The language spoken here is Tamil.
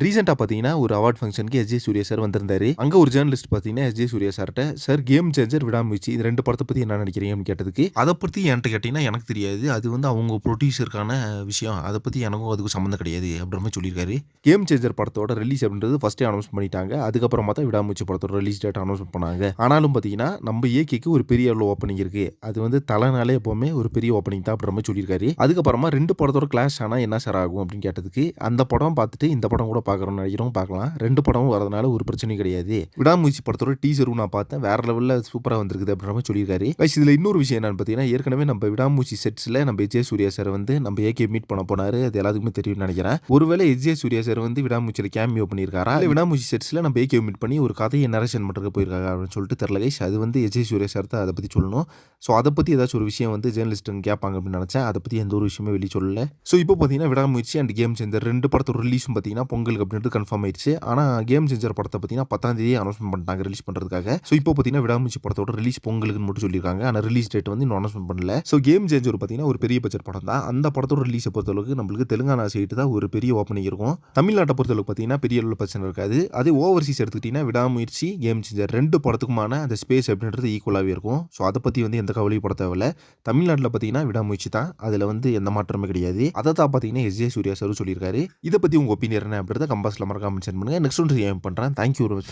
ரீசெண்டாக பார்த்தீங்கன்னா, ஒரு அவார்ட் ஃபங்ஷனுக்கு எஸ்.ஜே சூர்யா சார் வந்திருந்தாரு. அங்கே ஒரு ஜர்னலிஸ்ட் பார்த்தீங்கன்னா, எஸ்.ஜே சூர்யா சார்ட்ட, "சார் கேம் சேஞ்சர், விடாமுயற்சி இது ரெண்டு படத்தை பற்றி என்ன நினைக்கிறீங்கன்னு?" கேட்டதுக்கு, அதை பற்றி என்கிட்ட கேட்டிங்கன்னா எனக்கு தெரியாது. அது வந்து அவங்க ப்ரொடியூசருக்கான விஷயம். அதை பற்றி எனக்கும் அதுக்கு சம்மந்தம் கிடையாது." அப்படின்ற மாதிரி சொல்லியிருக்காரு. கேம் சேஞ்சர் படத்தோட ரிலீஸ் அப்படின்றது ஃபஸ்ட்டே அனௌன்ஸ் பண்ணிட்டாங்க. அதுக்கப்புறமா தான் விடாமுயற்சி படத்தோட ரிலீஸ் டேட் அனௌன்ஸ் பண்ணாங்க. ஆனாலும் பார்த்தீங்கன்னா, நம்ம ஏகேக்கு ஒரு பெரிய அளவு ஓப்பனிங் இருக்குது அது வந்து தலைநாளே எப்போவுமே ஒரு பெரிய ஓப்பனிங் தான் அப்படின்ற மாதிரி சொல்லியிருக்காரு. அதுக்கப்புறமா ரெண்டு படத்தோட கிளாஷ் ஆனால் என்ன சார் ஆகும் அப்படின்னு கேட்டதுக்கு, "அந்த படம் பார்த்துட்டு இந்த படம் கூட பார்க்கணும்னு நினைக்கிறோம் பார்க்கலாம். ரெண்டு படமும் வரதுனால ஒரு பிரச்சனையும் கிடையாது. விடாமுயற்சி படத்தோட டீசரும் நான் பார்த்தேன். வேற லெவல்ல சூப்பரா வந்திருக்குது." அப்படின்ற மாதிரி சொல்லியிருக்காரு. கைஸ் இதுல இன்னொரு விஷயம் என்னன்னு பார்த்தீங்கன்னா, ஏற்கனவே நம்ம விடாமூச்சி செட்ஸ்ல நம்ம எஸ்.ஜே சூர்யா சார் வந்து நம்ம ஏகே மீட் பண்ண போனார் அது எல்லாத்துக்குமே தெரியும்னு நினைக்கிறேன். ஒருவேளை எஸ்.ஜே சூர்யா சார் வந்து விடாமூச்சியில் கேமியோ பண்ணியிருக்காரா? இல்லை விடாமூச்சி செட்ஸில் நம்ம ஏகே மீட் பண்ணி ஒரு கதையை நரேஷன் பண்றதுக்கு போயிருக்காங்க அப்படின்னு சொல்லிட்டு தெரில கைஸ். அது வந்து எஸ்.ஜே சூர்யா சார் தான் அதை பற்றி சொல்லணும். ஸோ அதை பத்தி ஏதாச்சும் ஒரு விஷயம் வந்து ஜர்னலிஸ்ட்டுங்க கேட்பாங்க அப்படின்னு நினைச்சேன். அதை பற்றி எந்த ஒரு விஷயமே வெளியே சொல்லலை ஸோ இப்போ பார்த்தீங்கன்னா, விடாமூச்சி அண்ட் கேம் சேர்ந்த ரெண்டு படத்தோட ரிலீஸும் பார்த்தீங்கன்னா, பொங்கல் பொங்கலுக்கு அப்படின்றது கன்ஃபார்ம் ஆயிருச்சு. ஆனா கேம் சேஞ்சர் படத்தை பார்த்தீங்கன்னா, 10ஆம் தேதியே அனௌன்ஸ்மெண்ட் பண்ணிட்டாங்க ரிலீஸ் பண்ணுறதுக்காக ஸோ இப்போ பார்த்தீங்கன்னா, விடாமுச்சி படத்தோட ரிலீஸ் பொங்கலுக்குன்னு மட்டும் சொல்லியிருக்காங்க. ஆனால் ரிலீஸ் டேட் வந்து இன்னும் அனௌன்ஸ்மெண்ட் பண்ணல. ஸோ கேம் சேஞ்சர் பார்த்தீங்கன்னா, ஒரு பெரிய பட்ஜெட் படம் தான். அந்த படத்தோட ரிலீஸ பொறுத்தளவுக்கு நம்மளுக்கு தெலுங்கானா சைடு தான் ஒரு பெரிய ஓப்பனிங் இருக்கும். தமிழ்நாட்டை பொறுத்தளவுக்கு பார்த்தீங்கன்னா, பெரிய அளவில் பிரச்சனை இருக்காது. அதே ஓவர்சீஸ் எடுத்துக்கிட்டீங்கன்னா, விடாமுயற்சி, கேம் சேஞ்சர் ரெண்டு படத்துக்குமான அந்த ஸ்பேஸ் அப்படின்றது ஈக்குவலாகவே இருக்கும். ஸோ அதை பற்றி வந்து எந்த கவலையும் பட தேவையில்ல. தமிழ்நாட்டில் பார்த்தீங்கன்னா, விடாமுயற்சி தான். அதில் வந்து எந்த மாற்றமே கிடையாது. அதை தான் பார்த்தீங்கன்னா, எஸ்.ஜே சூர்யா சார் சொல்லியிருக்காரு. இதை பற்றி உங்க ஒப்பீனியர் என்ன அப்படின்றது கமெண்ட் பாக்ஸ்ல மறக்காம மென்ஷன் பண்ணுங்க. நெக்ஸ்ட் ஒன்று ஏம் பண்றேன். Thank you very